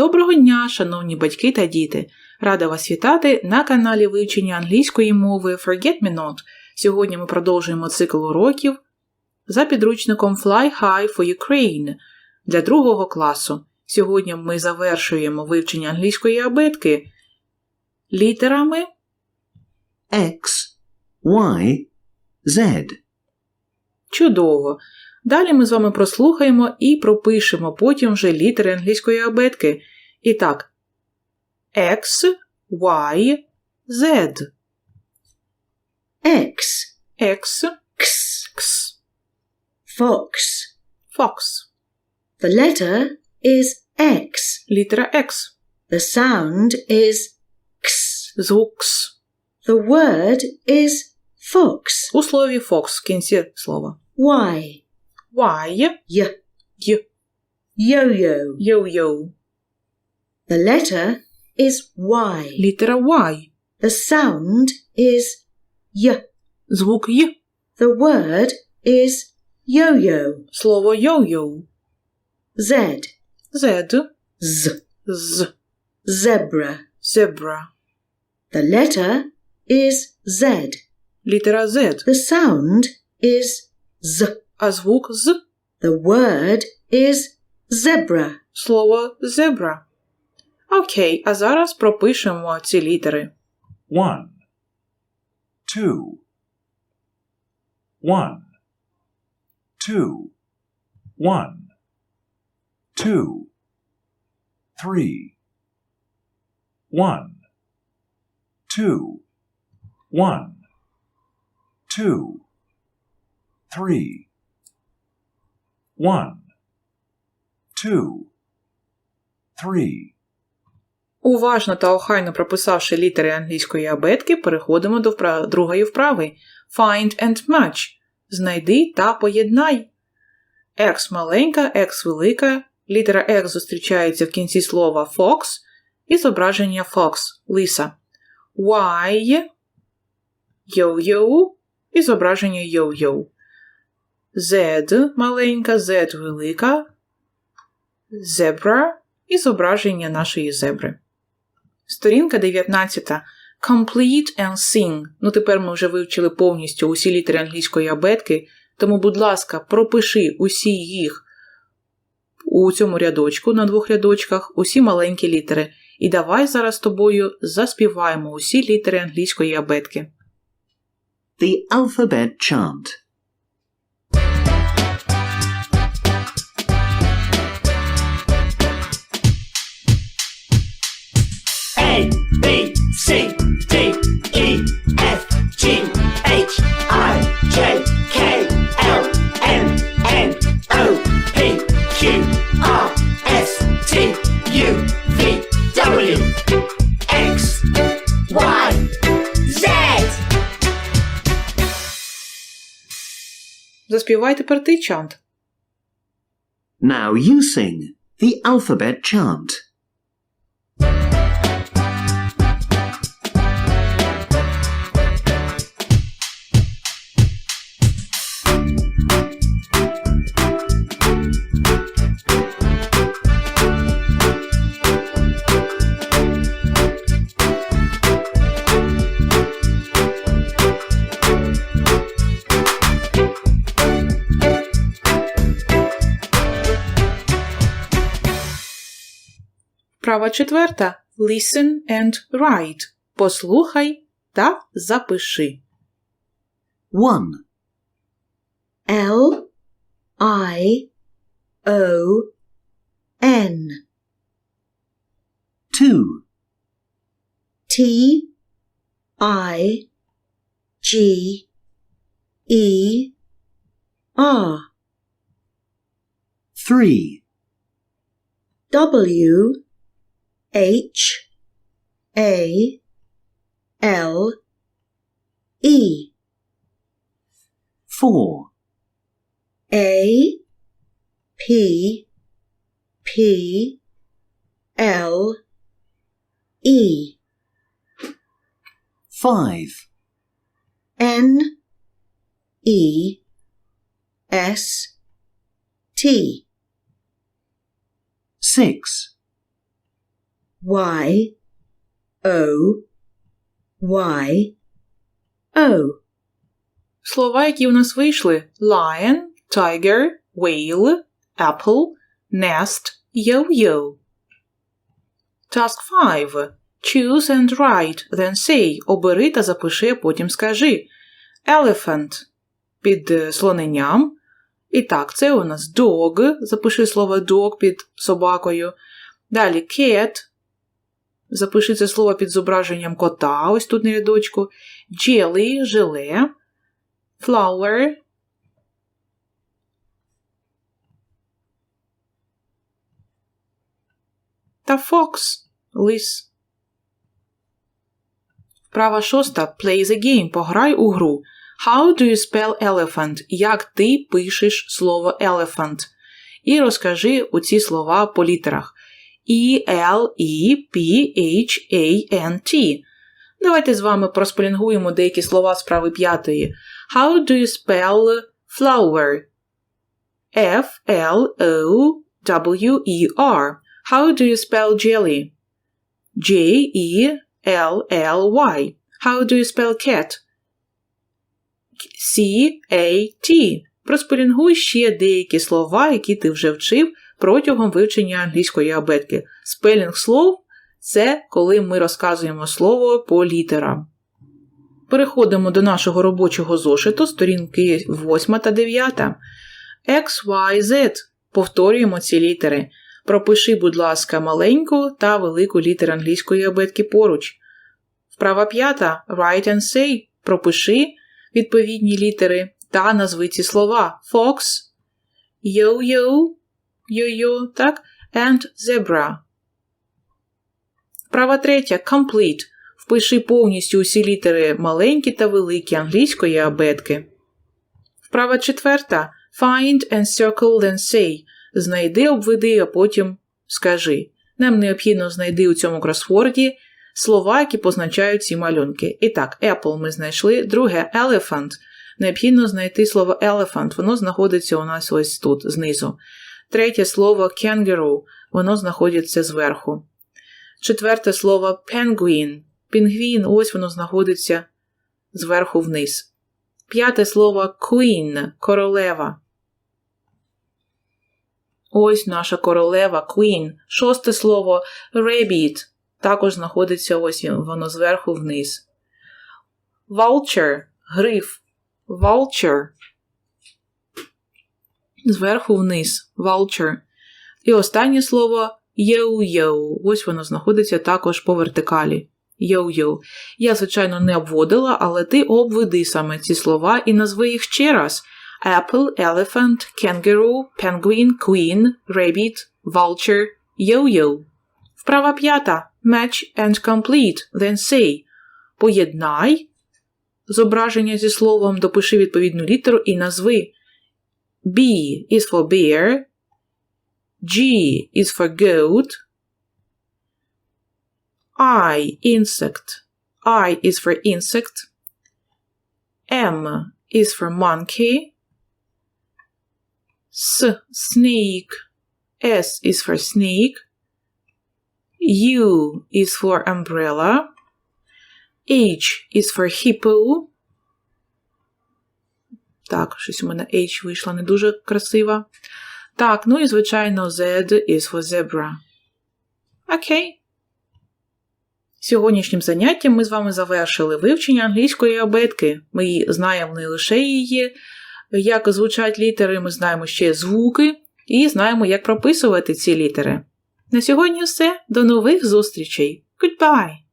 Доброго дня, шановні батьки та діти! Рада вас вітати на каналі вивчення англійської мови Forget Me Not. Сьогодні ми продовжуємо цикл уроків за підручником Fly High for Ukraine для другого класу. Сьогодні ми завершуємо вивчення англійської абетки літерами X, Y, Z. Чудово! Далі ми з вами прослухаємо і пропишемо потім вже літери англійської абетки. І так, X, Y, Z. X, X, X, X, fox. Fox. The letter is X. Літера X. The sound is X. Звук X. The word is fox. У слові Fox в кінці слова. Y. Y, Y. Y, Yo-yo. Yo-yo. The letter is Y. Літера Y. The sound is Y. Звук Y. The word is yo-yo. Слово Yo-yo. Z. Z. Z. Z. Zebra. Zebra. The letter is Z. Літера Z. The sound is Z. А звук Z. The word is zebra. Слово zebra. Окей, а зараз пропишемо ці літери. one, two, one, two, one, two, three, one, two, one, two, three, one, two, three. Уважно та охайно прописавши літери англійської абетки, переходимо до впра- другої вправи. Find and match. Знайди та поєднай. X маленька, X велика. Літера X зустрічається в кінці слова fox і зображення fox лиса. Y йо-йо і зображення йо-йо. Z маленька, Z велика. Zebra і зображення нашої зебри. Сторінка 19. Complete and sing. Ну тепер ми вже вивчили повністю усі літери англійської абетки, тому, будь ласка, пропиши усі їх у цьому рядочку на двох рядочках, усі маленькі літери. І давай зараз з тобою заспіваємо усі літери англійської абетки. The alphabet chant. C D E F G H I J K L M N O P Q R S T U V W X Y Z. Заспівай тепер ти чант. Now you sing the alphabet chant. Права четверта. Listen and write. Послухай та запиши. 1, L I O N. 2, T I G E R. 3, W H A L E. 4, A P P L E. 5, N E S T. 6, Y, O, Y, O. Слова, які у нас вийшли: lion, tiger, whale, apple, nest, yo-yo. Task 5. Choose and write, then say. Обери та запиши, потім скажи. Elephant під е, слоненням. І так, це у нас dog. Запиши слово dog під собакою. Далі cat. Запиши це слово під зображенням кота, ось тут на рядочку. Jelly – желе. Flower. Та fox – лис. Вправа шоста. Play the game. Пограй у гру. How do you spell elephant? Як ти пишеш слово elephant? І розкажи оці слова по літерах. E, L, E, P, H, A, N, T. Давайте з вами проспелінгуємо деякі слова з прави п'ятої. How do you spell flower? F, L, O, W, E, R. How do you spell jelly? J, E, L, L, Y. How do you spell cat? C, A, T. Проспелінгуй ще деякі слова, які ти вже вчив протягом вивчення англійської абетки. Спелінг слов це коли ми розказуємо слово по літерам. Переходимо до нашого робочого зошиту, сторінки 8 та 9. X, Y, Z. Повторюємо ці літери. Пропиши, будь ласка, маленьку та велику літери англійської абетки поруч. Вправа п'ята. Write and say. Пропиши відповідні літери та назви ці слова. Fox, yo-yo, yo-yo, так, and zebra. Вправа третя. Complete. Впиши повністю усі літери маленькі та великі англійської абетки. Вправа четверта. Find and circle then say. Знайди, обведи, а потім скажи. Нам необхідно знайти у цьому кросворді слова, які позначають ці малюнки. І так, apple ми знайшли. Друге elephant. Необхідно знайти слово elephant. Воно знаходиться у нас ось тут, знизу. Третє слово kangaroo. Воно знаходиться зверху. Четверте слово penguin. Пінгвін, ось воно знаходиться зверху вниз. П'яте слово queen королева. Ось наша королева queen. Шосте слово rabbit. Також знаходиться ось воно зверху вниз. Vulture гриф. Vulture. Зверху вниз. Vulture. І останнє слово yo-yo. Ось воно знаходиться також по вертикалі. Йоу-йоу. Я, звичайно, не обводила, але ти обведи саме ці слова і назви їх ще раз: Apple, elephant, kangaroo, penguin, queen, rabbit, vulture, yo-yo. Вправа п'ята. Match and complete. Then say. Поєднай зображення зі словом, допиши відповідну літеру і назви. B is for bear. G is for goat. I, insect. I is for insect. M is for monkey. S, snake. S is for snake. U is for umbrella. H is for hippo. Так, щось у мене H вийшла не дуже красива. Так, ну і, звичайно, Z is for zebra. Окей. Сьогоднішнім заняттям ми з вами завершили вивчення англійської абетки. Ми знаємо не лише її, як звучать літери, ми знаємо ще звуки і знаємо, як прописувати ці літери. На сьогодні все. До нових зустрічей. Goodbye!